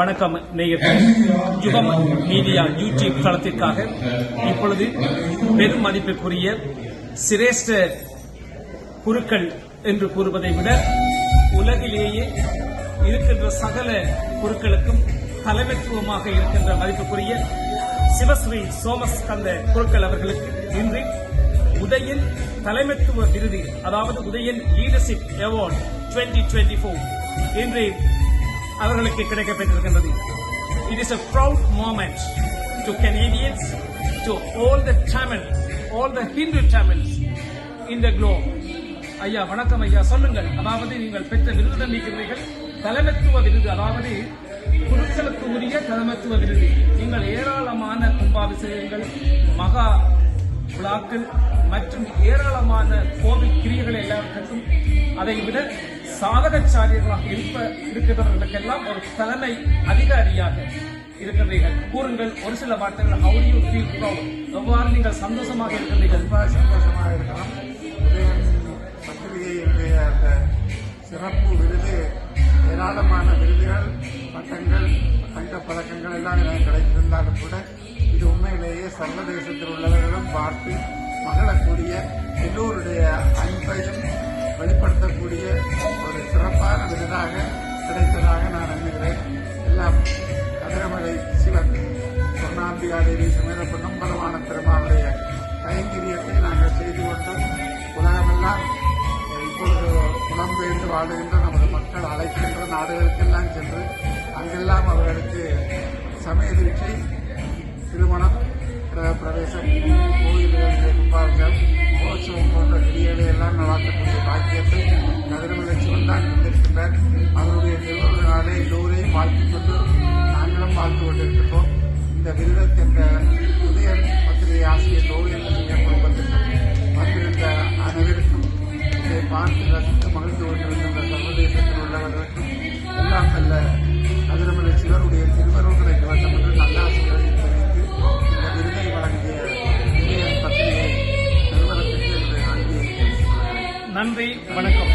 வணக்கம் நேயர்கள். யுகம் மீடியா யூடியூப் தளத்திற்காக இப்பொழுது பெரும் மதிப்புக்குரிய சிரேஷ்ட குருக்கள் என்று கூறுவதை விட உலகிலேயே இருக்கின்ற சகல குருக்களுக்கும் தலைமைத்துவமாக இருக்கின்ற மதிப்புக்குரிய சிவஸ்ரீ சோமஸ்கந்த குருக்கள் அவர்களுக்கு இன்று உதயன் தலைமைத்துவ விருது அதாவது உதயன் லீடர்ஷிப் அவார்ட் 2024 இன்று அவர்களுக்கு கிடைக்கப்பெற்றிருக்கின்றது it is a proud moment to Canadians to all the Tamil all the Hindu Tamils இந்த the ஐயா வணக்கம் ஐயா. சொல்லுங்கள். அதாவது நீங்கள் பெற்ற விருது இருக்கிறீர்கள் தலைமைத்துவ விருது அதாவது குழுக்களுக்கு உரிய தலைமைத்துவ விருது. நீங்கள் ஏராளமான கும்பாபிஷேகங்கள் மகா விழாக்கள் மற்றும் ஏராளமான கோவில் கிரியைகள் எல்லாவற்றுக்கும் அதை விட சாதகச்சாரியர்களாக இருப்ப இருக்கிறவர்களுக்கெல்லாம் ஒரு தலைமை அதிகாரியாக இருக்கிறீர்கள். கூறுங்கள் ஒரு சில வார்த்தைகள் ஹவு யூ ஃபீல் ப்ரௌட் எவ்வாறு நீங்கள் சந்தோஷமாக இருக்கிறீர்கள்? சந்தோஷமாக இருக்கலாம். பத்திரிகையினுடைய அந்த சிறப்பு விருது ஏராளமான விருதுகள் பட்டங்கள் தங்க பதக்கங்கள் எல்லாம் எனக்கு கிடைத்திருந்தாலும் கூட இது உண்மையிலேயே சர்வதேசத்தில் உள்ளவர்களும் பார்த்து மகளக்கூடிய எல்லோருடைய அன்பையும் வெளிப்படுத்தக்கூடிய சிறப்பான விருதாக கிடைத்ததாக நான் எண்ணுகிறேன் எல்லாம் கதிரமலை சிவன் சொர்ணாம்பிகாதேவி சமேத பொன்னம்பலமான பெருமாளுடைய கைங்கரியத்தை நாங்கள் செய்து கொண்டு உலகமெல்லாம் இப்பொழுது புலம்பெயர்ந்து வாழுகின்ற நமது மக்கள் அழைக்கின்ற நாடுகளுக்கெல்லாம் சென்று அங்கெல்லாம் அவர்களுக்கு சமய தீட்சை திருமணம் பிரவேசம் கோயில்கள் கும்பாபிஷம் மகோத்சவம் போன்ற கிரியைகளை எல்லாம் நடாத்தக்கூடிய பாக்கியத்தை எல்லாம் இருந்திருக்கின்ற அவருடைய திருவிழாவை எல்லோரையும் வாழ்த்து கொண்டு நாங்களும் வாழ்ந்து கொண்டிருக்கிறோம் இந்த விருதத் என்ற புதிய பத்திரிகை ஆசிரியர் தோழியர் குடும்பத்திற்கும் வந்திருந்த அனைவருக்கும் இதை பார்த்து ரசித்து மகிழ்ந்து கொண்டிருக்கின்ற சர்வதேசத்தில் உள்ளவர்களுக்கும் எல்லாம் செல்ல அதிரமலை சிவருடைய திருவருள்களை கவசம் என்று நல்ல ஆசிரியரை தெரிவித்து இந்த விருதை வழங்கிய பத்திரிகை நிறுவனத்திற்கு நன்றி வணக்கம்.